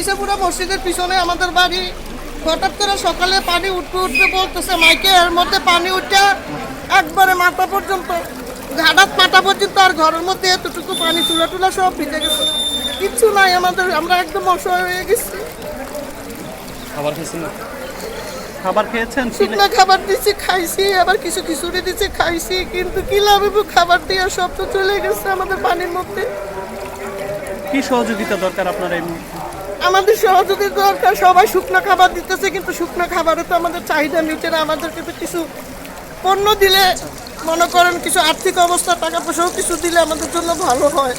ইসাপুরা মসজিদের পিছনে আমাদের বাড়ি হঠাৎ করে সকালে পানি উঠতে উঠতে বলতেছে মাইকে এর মধ্যে পানি উঠে একবারে মাথা পর্যন্ত ঘাটাত মাথা পর্যন্ত আর ঘরের মধ্যে এতটুকু পানি চুলা টুলা সব ভিজে গেছে। কিচ্ছু নাই আমাদের আমরা একদম অসহায় হয়ে গেছি। খাবার খেয়েছেন? না খাবার খেয়েছেন? শুকনো খাবার দিচ্ছি খাইছি আবার কিছু খিচুড়ি দিচ্ছি খাইছি কিন্তু কি লাভ খাবার দিয়ে সব তো চলে গেছে আমাদের পানির মধ্যে। কি সহযোগিতা দরকার আপনার এই মুহূর্তে? আমাদের সহযোগী দরকার সবাই শুকনো খাবার দিতেছে কিন্তু শুকনো খাবারে তো আমাদের চাহিদা নিচে না। আমাদেরকে তো কিছু পণ্য দিলে মনে করেন কিছু আর্থিক অবস্থা টাকা পয়সাও কিছু দিলে আমাদের জন্য ভালো হয়।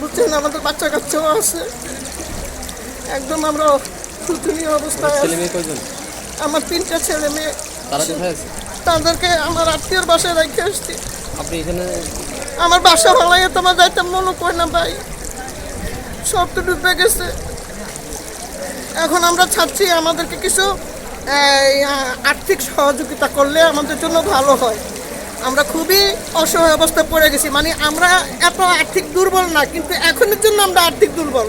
বুঝছেন আমাদের বাচ্চা কাচ্চাও আছে। একদম আমরা শোচনীয় অবস্থায় আমার তিনটা ছেলে মেয়ে। তাদেরকে আমার আত্মীয়র বাসায় রেখে আসছি। আমার বাসা ভালাই তোমার যাইতে মনে কয় না ভাই। সব তো ডুবে গেছে। এখন আমরা চাচ্ছি আমাদেরকে কিছু আর্থিক সহযোগিতা করলে আমাদের জন্য ভালো হয়। আমরা খুবই অসহায় অবস্থায় পড়ে গেছি। মানে আমরা এত আর্থিক দুর্বল না, কিন্তু এখনের জন্য আমরা আর্থিক দুর্বল।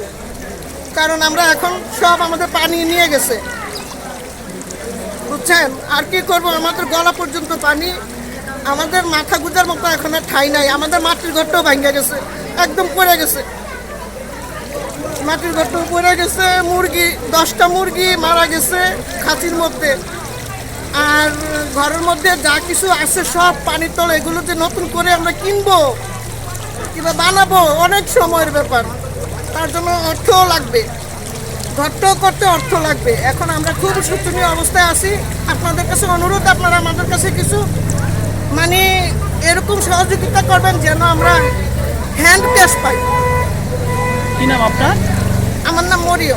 কারণ আমরা এখন সব আমাদের পানি নিয়ে গেছে। বুঝছেন? আর কি করব? আমাদের গলা পর্যন্ত পানি, আমাদের মাথা গুজার মতো এখন আর ঠাই নাই। আমাদের মাটির ঘরটাও ভাঙ্গে গেছে, একদম পড়ে গেছে। মাটির ঘরটাও পড়ে গেছে, মুরগি, দশটা মুরগি মারা গেছে খাঁচির মধ্যে। আর ঘরের মধ্যে যা কিছু আছে সব পানির তলে, এগুলো যে নতুন করে আমরা কিনবো কিংবা বানাবো, অনেক সময়ের ব্যাপার। তার জন্য অর্থও লাগবে। ঘরটাও করতে অর্থ লাগবে। এখন আমরা খুব শোচনীয় অবস্থায় আছি। আপনাদের কাছে অনুরোধ, আপনারা আমাদের কাছে কিছু মানে এরকম সহযোগিতা করবেন যেন আমরা হ্যান্ড ক্যাশ পাই। কি নাম আপনার? murió.